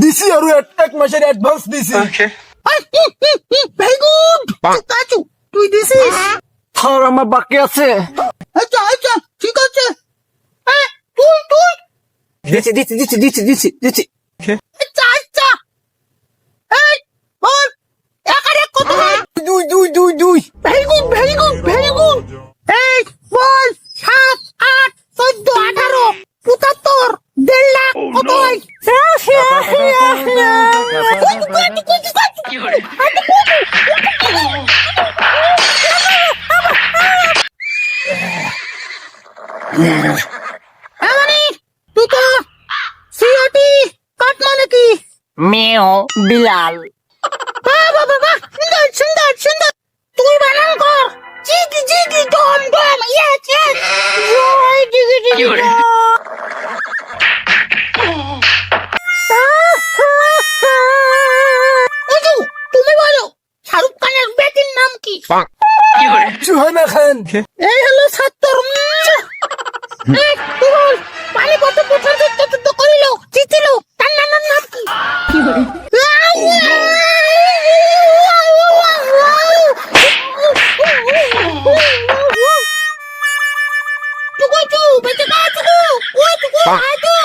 দিছি আৰু এক মাসের অ্যাডভান্স দিছি ভেরি গুড তুই দিছিস আর আমার বাকি আছে আচ্ছা আচ্ছা ঠিক আছে হ্যাঁ দিছি দিছি দিছি দিছি দিছি দিছি আচ্ছা আচ্ছা। দুই দুই দুই দুই। Very good very good very good. এই বল। সাত আট চোদ্দ আঠারো পঁচাত্তর দেড় লাখ কত হয়? এমনি মেও বিলাল। বাহ বাহ বাহ সুন্দর সুন্দর সুন্দর। তুই বানান কর জিগি জিগি ডম ডম ইয়েস ইয়েস জয় জিগি জিগি তুমি বলো শাহরুখ খানের বেটির নাম কি? সুহানা খান। এই হলো সত্তর What? What? What? Oh, cikgu.